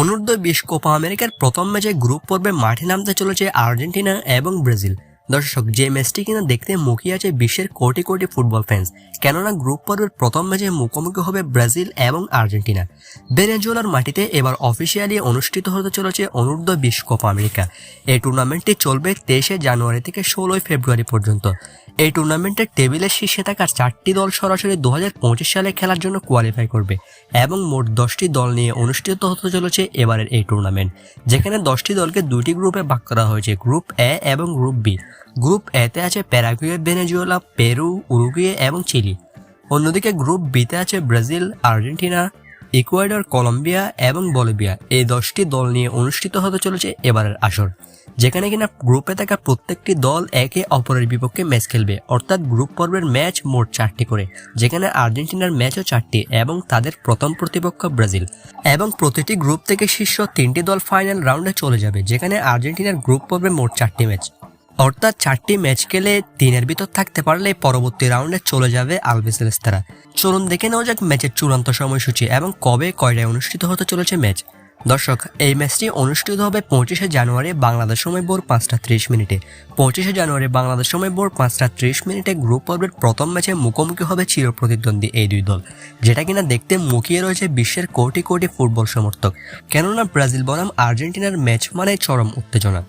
অনূর্ধ্ব বিশ কোপা আমেরিকার প্রথম ম্যাচে গ্রুপ পর্বে মাঠে নামতে চলেছে আর্জেন্টিনা এবং ব্রাজিল। দর্শক, যে ম্যাচটি কিনা দেখতে মুখিয়ে আছে বিশ্বের কোটি কোটি ফুটবল ফ্যান্স কেননা গ্রুপ পর্বের প্রথম ম্যাচে মুখোমুখি হবে ব্রাজিল এবং আর্জেন্টিনা। ভেনেজুয়েলার মাটিতে এবার অফিসিয়ালি অনুষ্ঠিত হতে চলেছে অনূর্ধ্ব বিশ কোপা আমেরিকা। এই টুর্নামেন্টটি চলবে তেইশে জানুয়ারি থেকে ষোলোই ফেব্রুয়ারি পর্যন্ত। এই টুর্নামেন্টের টেবিলের শীর্ষে থাকা চারটি দল সরাসরি দু হাজার পঁচিশ সালে খেলার জন্য কোয়ালিফাই করবে এবং মোট দশটি দল নিয়ে অনুষ্ঠিত হতে চলেছে এবারের এই টুর্নামেন্ট, যেখানে দশটি দলকে দুটি গ্রুপে ভাগ করা হয়েছে গ্রুপ এ এবং গ্রুপ বি গ্রুপ এতে আছে প্যারাগুয়ে, ভেনেজুয়েলা, পেরু, উরুগুয়ে এবং চিলি। অন্যদিকে গ্রুপ বিতে আছে ব্রাজিল, আর্জেন্টিনা ইকুয়েডর, কলম্বিয়া এবং বলিভিয়া এই দশটি দল নিয়ে অনুষ্ঠিত হতে চলেছে এবারের আসর, যেখানে কিনা গ্রুপে থাকা প্রত্যেকটি দল একে অপরের বিপক্ষে ম্যাচ খেলবে। অর্থাৎ গ্রুপ পর্বের ম্যাচ মোট চারটি করে, যেখানে আর্জেন্টিনার ম্যাচও চারটি এবং তাদের প্রথম প্রতিপক্ষ ব্রাজিল। এবং প্রতিটি গ্রুপ থেকে শীর্ষ তিনটি দল ফাইনাল রাউন্ডে চলে যাবে, যেখানে আর্জেন্টিনার গ্রুপ পর্বে মোট চারটি ম্যাচ। অর্থাৎ চারটি ম্যাচ খেলে তিনের ভিতর থাকতে পারলে পরবর্তী রাউন্ডে চলে যাবে আলবিসেলেস্তারা চলুন দেখে নেওয়া যাক ম্যাচের চূড়ান্ত সময়সূচি এবং কবে কয়টায় অনুষ্ঠিত হতে চলেছে ম্যাচ। দর্শক, এই ম্যাচটি অনুষ্ঠিত হবে পঁচিশে জানুয়ারি বাংলাদেশ সময় ভোর পাঁচটা ত্রিশ মিনিটে। পঁচিশে জানুয়ারি বাংলাদেশ সময় ভোর পাঁচটা ত্রিশ মিনিটে গ্রুপ পর্বের প্রথম ম্যাচে মুখোমুখি হবে চিরপ্রতিদ্বন্দ্বী এই দুই দল। যেটা কিনা দেখতে মুখিয়ে রয়েছে বিশ্বের কোটি কোটি ফুটবল সমর্থক। কেননা ব্রাজিল বনাম আর্জেন্টিনার ম্যাচ মানে চরম উত্তেজনা।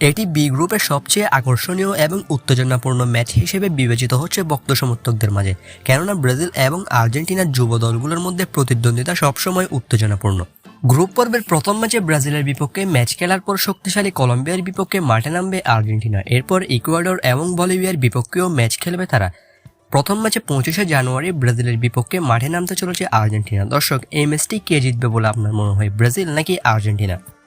এটি বি গ্রুপের সবচেয়ে আকর্ষণীয় এবং উত্তেজনাপূর্ণ ম্যাচ হিসেবে বিবেচিত হচ্ছে ভক্ত সমর্থকদের মাঝে। কেননা ব্রাজিল এবং আর্জেন্টিনার যুব দলগুলোর মধ্যে প্রতিদ্বন্দ্বিতা সবসময় উত্তেজনাপূর্ণ। গ্রুপ পর্বের প্রথম ম্যাচে ব্রাজিলের বিপক্ষে ম্যাচ খেলার পর শক্তিশালী কলম্বিয়ার বিপক্ষে মাঠে নামবে আর্জেন্টিনা। এরপর ইকুয়েডর এবং বলিভিয়ার বিপক্ষেও ম্যাচ খেলবে তারা। প্রথম ম্যাচে পঁচিশে জানুয়ারি ব্রাজিলের বিপক্ষে মাঠে নামতে চলেছে আর্জেন্টিনা। দর্শক, এই ম্যাচটি কে জিতবে বলে আপনার মনে হয়, ব্রাজিল নাকি আর্জেন্টিনা?